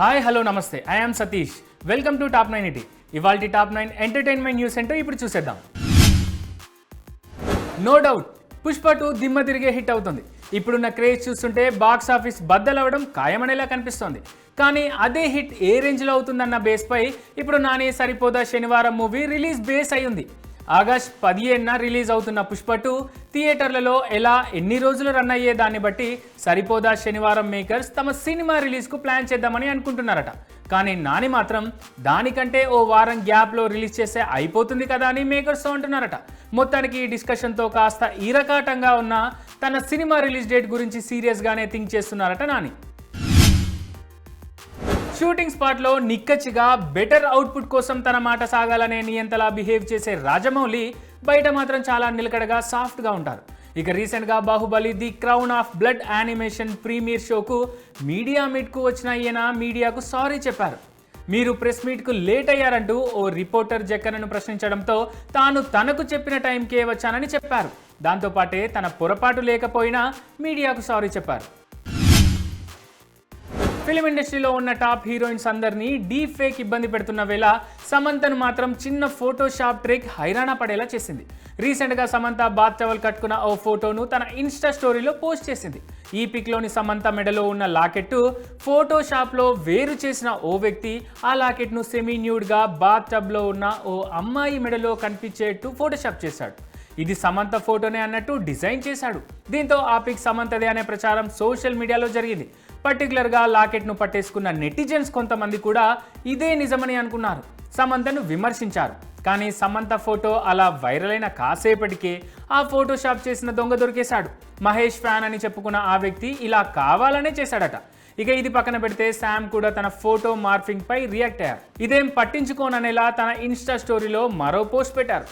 Hi hello నమస్తే. I Satish welcome to top nine ET ఇవాళ top nine entertainment news ఏంటో ఇప్పుడు చూసేద్దాం. నో డౌట్ పుష్ప టూ దిమ్మ తిరిగే హిట్ అవుతుంది. ఇప్పుడున్న క్రేజ్ చూస్తుంటే బాక్స్ ఆఫీస్ బద్దలవడం ఖాయమనేలా కనిపిస్తోంది. కానీ అదే హిట్ ఏ రేంజ్లో అవుతుందన్న బేస్పై ఇప్పుడు Nani Saripodhaa Sanivaaram movie release base అయ్యింది. ఆగస్ట్ పదిహేనున రిలీజ్ అవుతున్న పుష్ప టూ థియేటర్లలో ఎలా ఎన్ని రోజులు రన్ అయ్యే దాన్ని బట్టి సరిపోదా శనివారం మేకర్స్ తమ సినిమా రిలీజ్కు ప్లాన్ చేద్దామని అనుకుంటున్నారట. కానీ నాని మాత్రం దానికంటే ఓ వారం గ్యాప్లో రిలీజ్ చేస్తే అయిపోతుంది కదా అని మేకర్స్ అంటున్నారట. మొత్తానికి ఈ డిస్కషన్తో కాస్త ఈరకాటంగా ఉన్న తన సినిమా రిలీజ్ డేట్ గురించి సీరియస్గానే థింక్ చేస్తున్నారట నాని. షూటింగ్ స్పాట్లో నిక్కచ్చిగా బెటర్ అవుట్పుట్ కోసం తన మాట సాగాలనే నియంతలా బిహేవ్ చేసే రాజమౌళి బయట మాత్రం చాలా నిలకడగా సాఫ్ట్గా ఉంటారు. ఇక రీసెంట్గా Baahubali the crown of blood animation premiere షోకు media మీట్కు వచ్చిన ఈయన మీడియాకు సారీ చెప్పారు. మీరు ప్రెస్ మీట్కు లేట్ అయ్యారంటూ ఓ రిపోర్టర్ జక్కనను ప్రశ్నించడంతో తాను తనకు చెప్పిన టైంకే వచ్చానని చెప్పారు. దాంతోపాటే తన పొరపాటు లేకపోయినా మీడియాకు సారీ చెప్పారు. ఫిలిం ఇండస్ట్రీలో ఉన్న టాప్ హీరోయిన్స్ అందరినీ డీప్ ఫేక్ ఇబ్బంది పెడుతున్న వేళ సమంతను మాత్రం చిన్న ఫోటోషాప్ ట్రిక్ హైరాణ పడేలా చేసింది. రీసెంట్గా సమంత బాత్ టవల్ కట్టుకున్న ఓ ఫోటోను తన ఇన్స్టా స్టోరీలో పోస్ట్ చేసింది. ఈ పిక్లోని సమంత మెడలో ఉన్న లాకెట్టు ఫోటోషాప్లో వేరు చేసిన ఓ వ్యక్తి ఆ లాకెట్ను సెమీ న్యూడ్గా బాత్ టబ్లో ఉన్న ఓ అమ్మాయి మెడలో కనిపించేట్టు ఫోటోషాప్ చేశాడు. ఇది సమంత ఫోటోనే అన్నట్టు డిజైన్ చేశాడు. దీంతో ఆ పిక్ సమంతదే అనే ప్రచారం సోషల్ మీడియాలో జరిగింది. పర్టికులర్గా లాకెట్ను పట్టేసుకున్న నెటిజన్స్ కొంతమంది కూడా ఇదే నిజమని అనుకున్నారు. సమంతను విమర్శించారు. కానీ సమంత ఫోటో అలా వైరల్ అయిన కాసేపటికే ఆ ఫోటోషాప్ చేసిన దొంగ దొరికేశాడు. మహేష్ ఫ్యాన్ అని చెప్పుకున్న ఆ వ్యక్తి ఇలా కావాలనే చేశాడట. ఇక ఇది పక్కన పెడితే శామ్ కూడా తన ఫోటో మార్ఫింగ్ పై రియాక్ట్ అయ్యారు. ఇదేం పట్టించుకోననేలా తన ఇన్స్టా స్టోరీలో మరో పోస్ట్ పెట్టారు.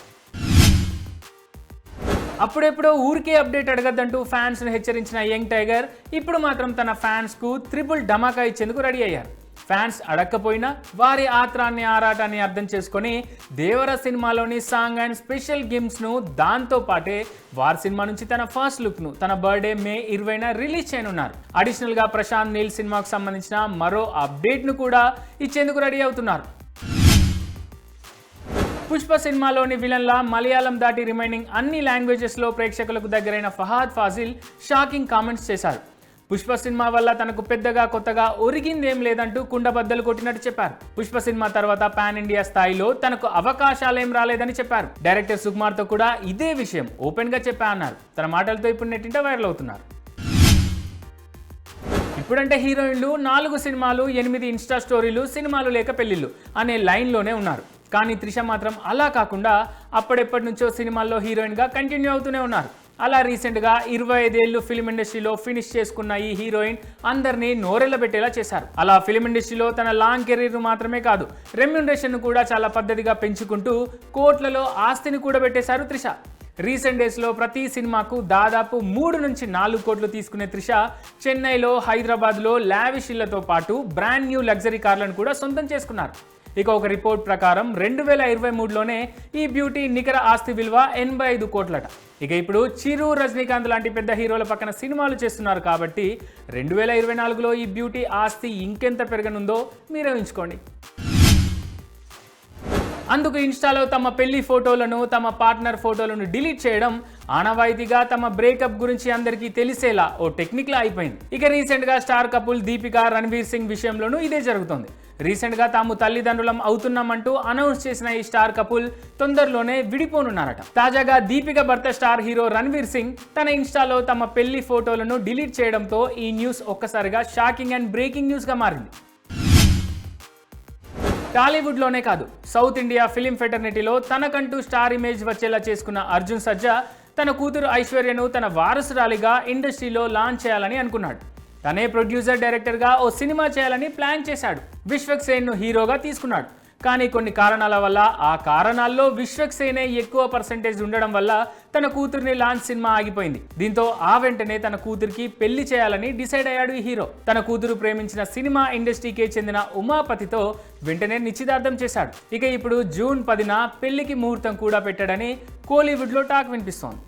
అప్పుడెప్పుడో ఊరికే అప్డేట్ అడగద్దంటూ ఫ్యాన్స్ను హెచ్చరించిన యంగ్ టైగర్ ఇప్పుడు మాత్రం తన ఫ్యాన్స్కు త్రిపుల్ డమాకా ఇచ్చేందుకు రెడీ అయ్యారు. ఫ్యాన్స్ అడక్కపోయినా వారి ఆత్రాన్ని ఆరాటాన్ని అర్థం చేసుకొని దేవర సినిమాలోని సాంగ్ అండ్ స్పెషల్ గేమ్స్ను దాంతో పాటే వారి సినిమా నుంచి తన ఫస్ట్ లుక్ను తన బర్త్డే మే ఇరవైన రిలీజ్ చేయనున్నారు. అడిషనల్గా ప్రశాంత్ నీల్ సినిమాకు సంబంధించిన మరో అప్డేట్ను కూడా ఇచ్చేందుకు రెడీ అవుతున్నారు. పుష్ప సినిమాలోని విలన్లా మలయాళం దాటి రిమైనింగ్ అన్ని లాంగ్వేజెస్లో ప్రేక్షకులకు దగ్గరైన ఫహాద్ ఫాజిల్ షాకింగ్ కామెంట్స్ చేశారు. పుష్ప సినిమా వల్ల తనకు పెద్దగా కొత్తగా ఒరిగిందేం లేదంటూ కుండబద్దలు కొట్టినట్టు చెప్పారు. పుష్ప సినిమా తర్వాత పాన్ ఇండియా స్థాయిలో తనకు అవకాశాలేం రాలేదని చెప్పారు. డైరెక్టర్ సుకుమార్తో కూడా ఇదే విషయం ఓపెన్గా చెప్పా అన్నారు. తన మాటలతో ఇప్పుడు నెట్టింట వైరల్ అవుతున్నారు. ఇప్పుడంటే హీరోయిన్లు నాలుగు సినిమాలు ఎనిమిది ఇన్స్టా స్టోరీలు సినిమాలు లేక పెళ్ళిళ్ళు అనే లైన్లోనే ఉన్నారు. కానీ త్రిష మాత్రం అలా కాకుండా అప్పుడెప్పటి నుంచో సినిమాల్లో హీరోయిన్గా కంటిన్యూ అవుతూనే ఉన్నారు. అలా రీసెంట్గా ఇరవై ఐదేళ్ళు ఫిలిం ఇండస్ట్రీలో ఫినిష్ చేసుకున్న ఈ హీరోయిన్ అందరినీ నోరెళ్ళబెట్టేలా చేశారు. అలా ఫిలిం ఇండస్ట్రీలో తన లాంగ్ కెరీర్ మాత్రమే కాదు రెమ్యునరేషన్ కూడా చాలా పద్ధతిగా పెంచుకుంటూ కోట్లలో ఆస్తిని కూడా పెట్టేశారు త్రిష. రీసెంట్ డేస్లో ప్రతి సినిమాకు దాదాపు మూడు నుంచి నాలుగు కోట్లు తీసుకునే త్రిష చెన్నైలో హైదరాబాద్లో లావిష్ ఇళ్ళతో పాటు బ్రాండ్ న్యూ లగ్జరీ కార్లను కూడా సొంతం చేసుకున్నారు. ఇక ఒక రిపోర్ట్ ప్రకారం రెండు వేల ఇరవై మూడులోనే ఈ బ్యూటీ నికర ఆస్తి విలువ ఎనభై ఐదు కోట్లట. ఇక ఇప్పుడు చిరు రజనీకాంత్ లాంటి పెద్ద హీరోల పక్కన సినిమాలు చేస్తున్నారు కాబట్టి రెండు వేల ఇరవై నాలుగులో ఈ బ్యూటీ ఆస్తి ఇంకెంత పెరగనుందో మీరే ఉంచుకోండి అందుకు ఇన్స్టాలో తమ పెళ్ళి ఫోటోలను తమ పార్ట్నర్ ఫోటోలను డిలీట్ చేయడం ఆనవాయితీగా తమ బ్రేకప్ గురించి అందరికీ తెలిసేలా ఓ టెక్నిక్లా అయిపోయింది. ఇక రీసెంట్గా స్టార్ కపుల్ దీపిక రణ్వీర్ సింగ్ విషయంలోనూ ఇదే జరుగుతోంది. రీసెంట్గా తాము తల్లిదండ్రులం అవుతున్నామంటూ అనౌన్స్ చేసిన ఈ స్టార్ కపుల్ తొందరలోనే విడిపోనున్నారట. తాజాగా దీపిక భర్త స్టార్ హీరో రణ్వీర్ సింగ్ తన ఇన్స్టాలో తమ పెళ్ళి ఫోటోలను డిలీట్ చేయడంతో ఈ న్యూస్ ఒక్కసారిగా షాకింగ్ అండ్ బ్రేకింగ్ న్యూస్గా మారింది. టాలీవుడ్లోనే కాదు సౌత్ ఇండియా ఫిలిం ఫెటర్నిటీలో తనకంటూ స్టార్ ఇమేజ్ వచ్చేలా చేసుకున్న అర్జున్ సజ్జా తన కూతురు ఐశ్వర్యను తన వారసురాలిగా ఇండస్ట్రీలో లాంచ్ చేయాలని అనుకున్నాడు. తనే ప్రొడ్యూసర్ డైరెక్టర్గా ఓ సినిమా చేయాలని ప్లాన్ చేశాడు. విశ్వక్ సేన్ను హీరోగా తీసుకున్నాడు. కానీ కొన్ని కారణాల వల్ల ఆ కారణాల్లో విశ్వక్ సేనే ఎక్కువ పర్సంటేజ్ ఉండడం వల్ల తన కూతుర్ని లాంచ్ సినిమా ఆగిపోయింది. దీంతో ఆ వెంటనే తన కూతురికి పెళ్ళి చేయాలని డిసైడ్ అయ్యాడు ఈ హీరో. తన కూతురు ప్రేమించిన సినిమా ఇండస్ట్రీకే చెందిన ఉమాపతితో వెంటనే నిశ్చితార్థం చేశాడు. ఇక ఇప్పుడు జూన్ పదిన పెళ్ళికి ముహూర్తం కూడా పెట్టాడని కోలీవుడ్లో టాక్ వినిపిస్తోంది.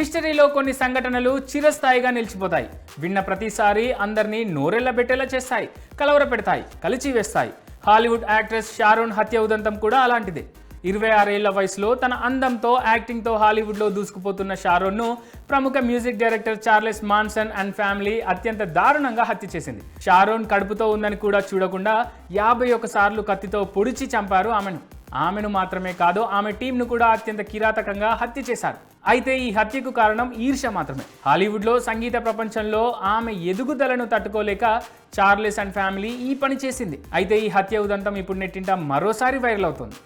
హిస్టరీలో కొన్ని సంఘటనలు చిరస్థాయిగా నిలిచిపోతాయి. విన్న ప్రతిసారి అందరినీ నోరెళ్ళబెట్టేలా చేస్తాయి కలవర పెడతాయి కలిచి వేస్తాయి. హాలీవుడ్ యాక్ట్రెస్ షారోన్ హత్య ఉదంతం కూడా అలాంటిదే. ఇరవై ఆరేళ్ళ వయసులో తన అందంతో యాక్టింగ్తో హాలీవుడ్లో దూసుకుపోతున్న షారోన్ను ప్రముఖ music director Charles Manson and family అత్యంత దారుణంగా హత్య చేసింది. షారోన్ కడుపుతో ఉందని కూడా చూడకుండా యాభై ఒక సార్లు కత్తితో పొడిచి చంపారు ఆమెను. ఆమెను మాత్రమే కాదు ఆమె టీంను కూడా అత్యంత కిరాతకంగా హత్య చేశారు. అయితే ఈ హత్యకు కారణం ఈర్ష మాత్రమే. హాలీవుడ్లో సంగీత ప్రపంచంలో ఆమె ఎదుగుదలను తట్టుకోలేక చార్లెస్ అండ్ ఫ్యామిలీ ఈ పని చేసింది. అయితే ఈ హత్య ఉదంతం ఇప్పుడు నెట్టింట మరోసారి వైరల్ అవుతుంది.